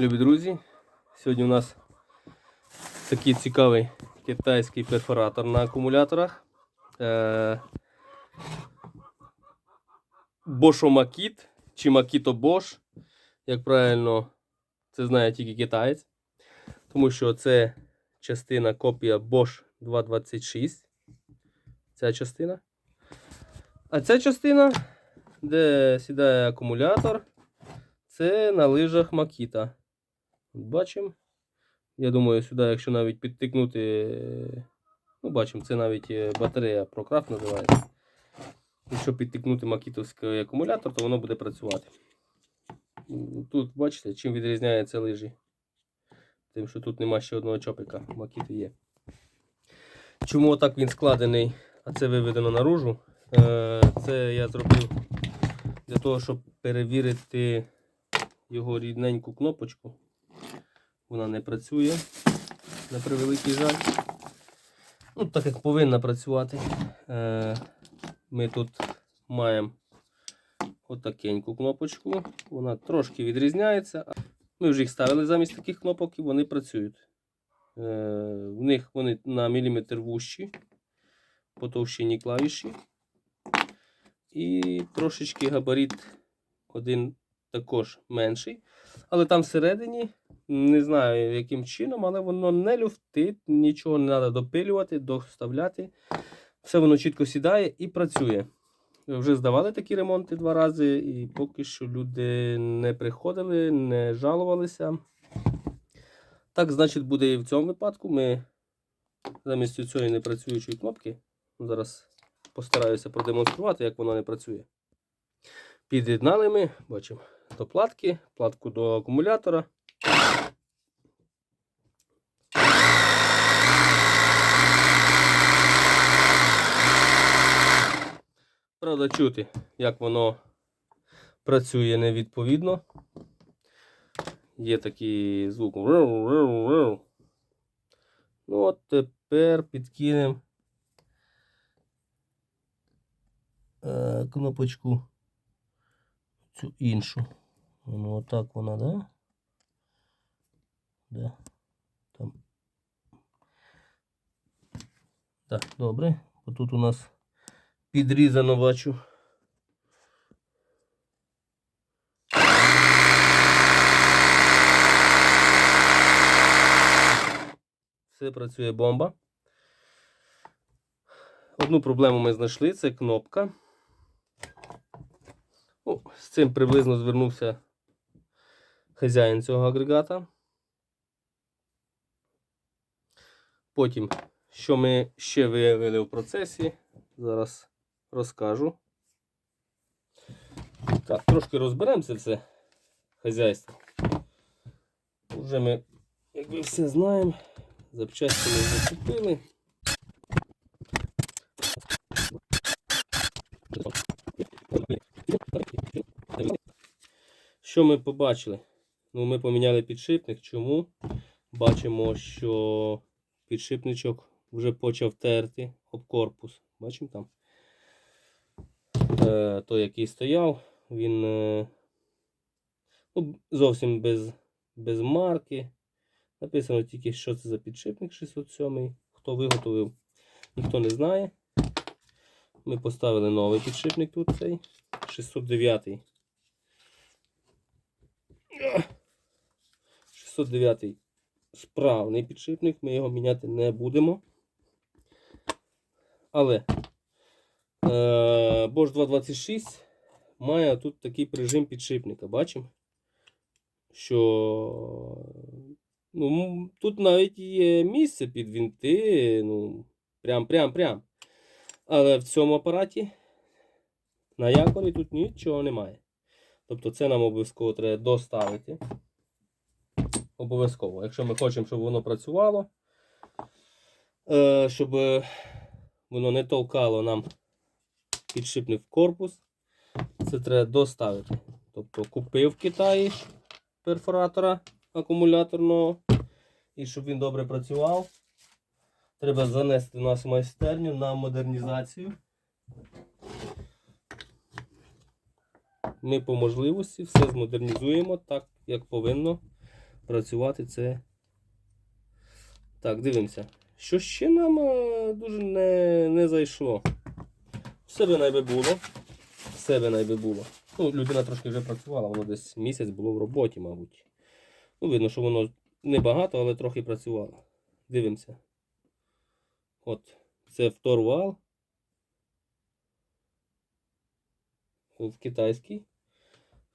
Любі друзі, сьогодні у нас такий цікавий китайський перфоратор на акумуляторах. Е, Makit чи Makito Bosch, як правильно це знає тільки китаєць. Тому що це частина копія Bosch 226. Ця частина. А ця частина, де сідає акумулятор, це на лижах Makita. Бачимо. Я думаю, сюди, якщо навіть підтикнути, ну, бачимо, це навіть е, батарея ProCraft називається. Якщо підтикнути макітовський акумулятор, то воно буде працювати. Тут, бачите, чим відрізняється лижі. Тим, що тут нема ще одного чопика, макіти є. Чому так він складений, а це виведено наружу? Е, Це я зробив для того, щоб перевірити його рідненьку кнопочку. Вона не працює, на превеликий жаль. Ну, так як повинна працювати. Е, Ми тут маємо отакеньку кнопочку. Вона трошки відрізняється. Ми вже їх ставили замість таких кнопок і вони працюють. Е, В них вони на міліметр вущі, по товщині клавіші. І трошечки габарит один також менший. Але там всередині, не знаю яким чином, але воно не люфтить, нічого не треба допилювати, доставляти. Все воно чітко сідає і працює. Вже здавали такі ремонти два рази, і поки що люди не приходили, не жалувалися. Так, значить, буде і в цьому випадку. Ми замість цієї непрацюючої кнопки, зараз постараюся продемонструвати, як воно не працює. Під'єднали ми, бачимо, до платки, платку до акумулятора. Правда, чути, як воно працює невідповідно. Є такий звук. Ну, от тепер підкинемо е, кнопочку цю іншу. Ну, отак вона, да? Да. Там. Так, добре. Отут у нас підрізано бачу. Все працює бомба. Одну проблему ми знайшли, це кнопка. Ну, з цим приблизно звернувся хазяїн цього агрегата. Потім, що ми ще виявили в процесі, зараз розкажу. Так, трошки розберемо це хазяйство. Вже ми, як ви все знаємо, запчасті ми закупили. Що ми побачили? Ну, ми поміняли підшипник. Чому? Бачимо, що підшипничок вже почав терти об корпус. Бачимо там? Е, той, який стояв, він е, ну, зовсім без, без марки. Написано тільки, що це за підшипник 607. Хто виготовив, ніхто не знає. Ми поставили новий підшипник тут цей 609. 609 справний підшипник, ми його міняти не будемо. Але е, Bosch 226 має тут такий прижим підшипника. Бачимо, що ну, тут навіть є місце під вінти. Ну, прям, прям, прям. Але в цьому апараті на якорі тут нічого немає. Тобто це нам обов'язково треба доставити. Обов'язково. Якщо ми хочемо, щоб воно працювало, е, щоб воно не толкало нам підшипник в корпус, це треба доставити. Тобто купив в Китаї перфоратора акумуляторного. І щоб він добре працював, треба занести в нас в майстерню на модернізацію. Ми по можливості все змодернізуємо так, як повинно працювати це. Так, дивимося. Що ще нам е, дуже не, не зайшло. Все би найби було. Все би найби було. Ну, людина трошки вже працювала, воно десь місяць було в роботі, мабуть. Ну, видно, що воно небагато, але трохи працювало. Дивимося. От, це вторвал. От китайський.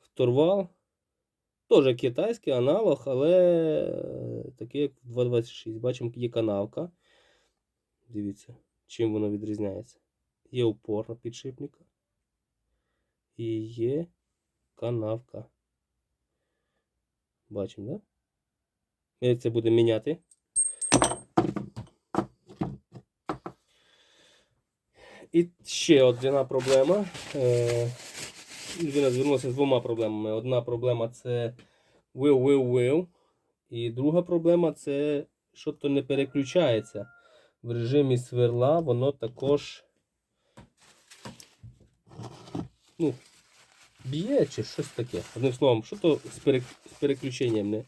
Вторвал. Теж китайський аналог, але е, такий як 2.26. Бачимо, є канавка. Дивіться, чим воно відрізняється. Є упор на підшипника. І є канавка. Бачимо, так? Да? Ми це будемо міняти. І ще одна проблема. Людина звернулася з двома проблемами. Одна проблема це will, will, will. І друга проблема це що то не переключається. В режимі сверла воно також ну, б'є чи щось таке. Одним словом, що то з переключенням не,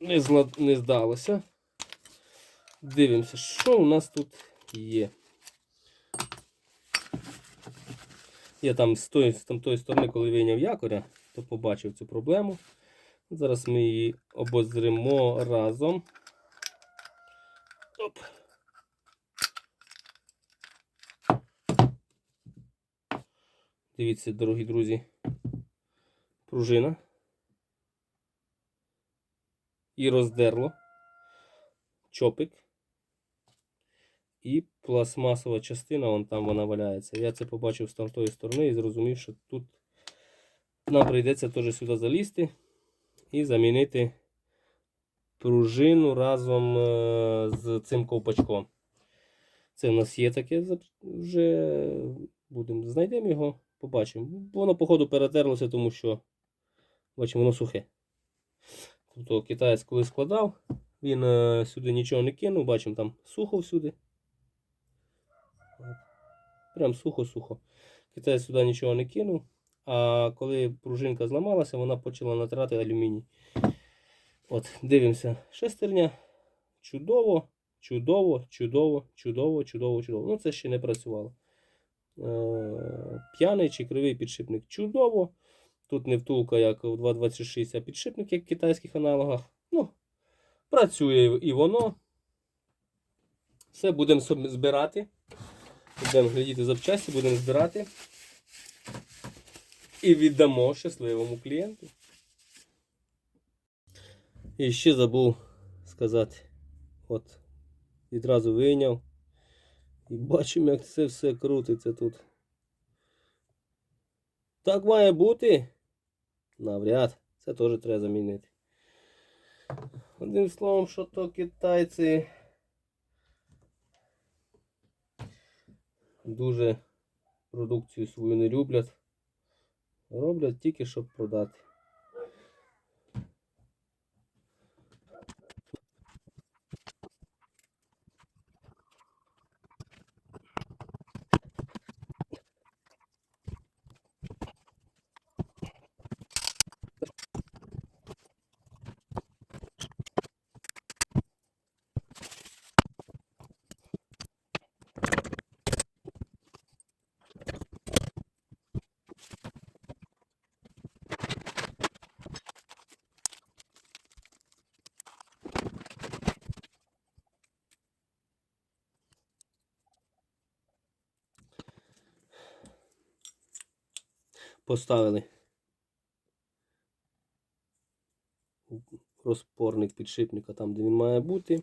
не, зла... не здалося. Дивимося, що у нас тут є. Я там з тої, з тамтої сторони, коли вийняв якоря, то побачив цю проблему. Зараз ми її обозримо разом. Оп. Дивіться, дорогі друзі, пружина. І роздерло. Чопик. І пластмасова частина, вон там вона валяється. Я це побачив з тамтої сторони і зрозумів, що тут нам прийдеться теж сюди залізти і замінити пружину разом е, з цим ковпачком. Це в нас є таке, вже будемо знайдемо його, побачимо. Воно, походу, перетерлося, тому що бачимо, воно сухе. Тобто китаєць, коли складав, він е, сюди нічого не кинув, бачимо там сухо всюди. Прям сухо-сухо. Китаєць сюди нічого не кинув. А коли пружинка зламалася, вона почала натирати алюміній. От, дивимося. Шестерня. Чудово, чудово, чудово, чудово, чудово, чудово. Ну, це ще не працювало. Е, П'яний чи кривий підшипник. Чудово. Тут не втулка, як у 2.26, а підшипник, як в китайських аналогах. Ну, працює і воно. Все будемо збирати. Будемо глядіти запчасті, будемо збирати. І віддамо щасливому клієнту. І ще забув сказати. От, відразу вийняв. І бачимо, як це все крутиться тут. Так має бути. Навряд. Це теж треба замінити. Одним словом, що то китайці дуже продукцію свою не люблять. Роблять тільки, щоб продати. Поставили розпорник підшипника там, де він має бути.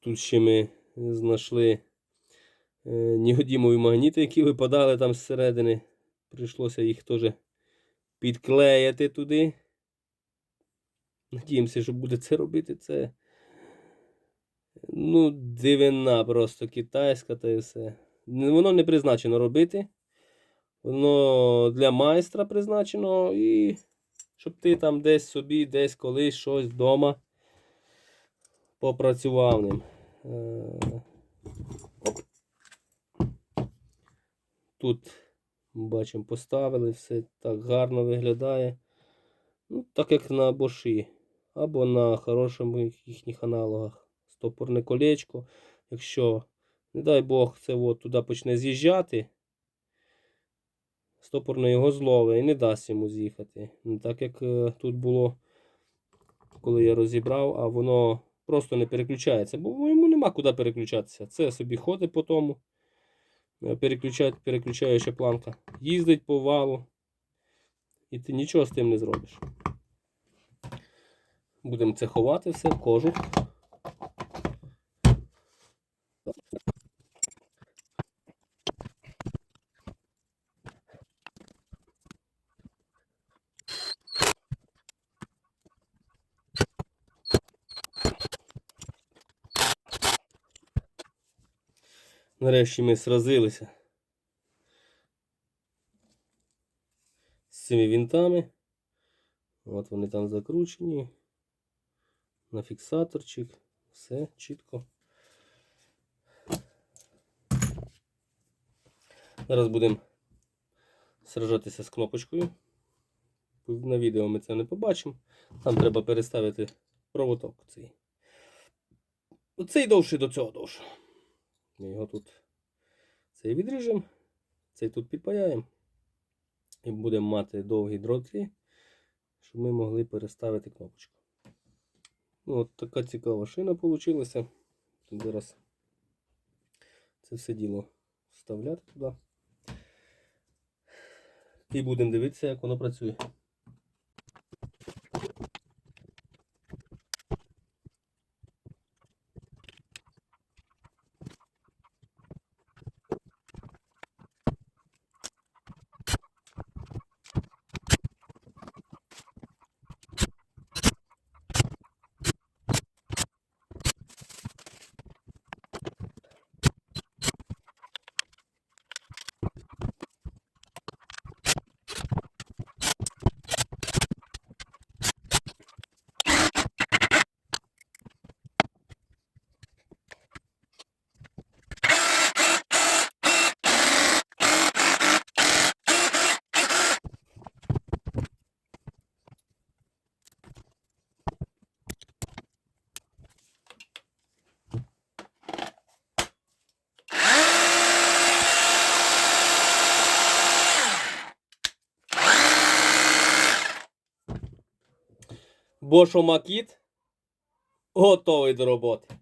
Тут ще ми знайшли е, неодімові магніти, які випадали там зсередини. Прийшлося їх теж підклеїти туди. Надіємося, що буде це робити. Це ну, дивина просто китайська та і все. Воно не призначено робити. Воно для майстра призначено і щоб ти там десь собі, десь колись щось вдома попрацював ним. Е, Тут бачимо, поставили, все так гарно виглядає. Ну, так як на боші. або на хорошому їхніх аналогах. Стопорне колечко. Якщо, не дай Бог, це от туди почне з'їжджати, стопорно його зловить і не дасть йому з'їхати. Не так як е, тут було, коли я розібрав, а воно просто не переключається, бо йому нема куди переключатися. Це собі ходить по тому. е, переключаюча планка. Їздить по валу. І ти нічого з тим не зробиш. Будемо це ховати все кожух. Нарешті ми сразилися з цими вінтами. От вони там закручені. На фіксаторчик. Все чітко. Зараз будемо сражатися з кнопочкою. На відео ми це не побачимо. Там треба переставити проводок цей. Оцей довший до цього довше. Ми його тут цей відріжемо, цей тут підпаяємо. І будемо мати довгі дроти, щоб ми могли переставити кнопочку. Ну, от така цікава шина вийшла. Тут зараз це все діло вставляти туди. І будемо дивитися, як воно працює. Бошо Макіт готовий до роботи.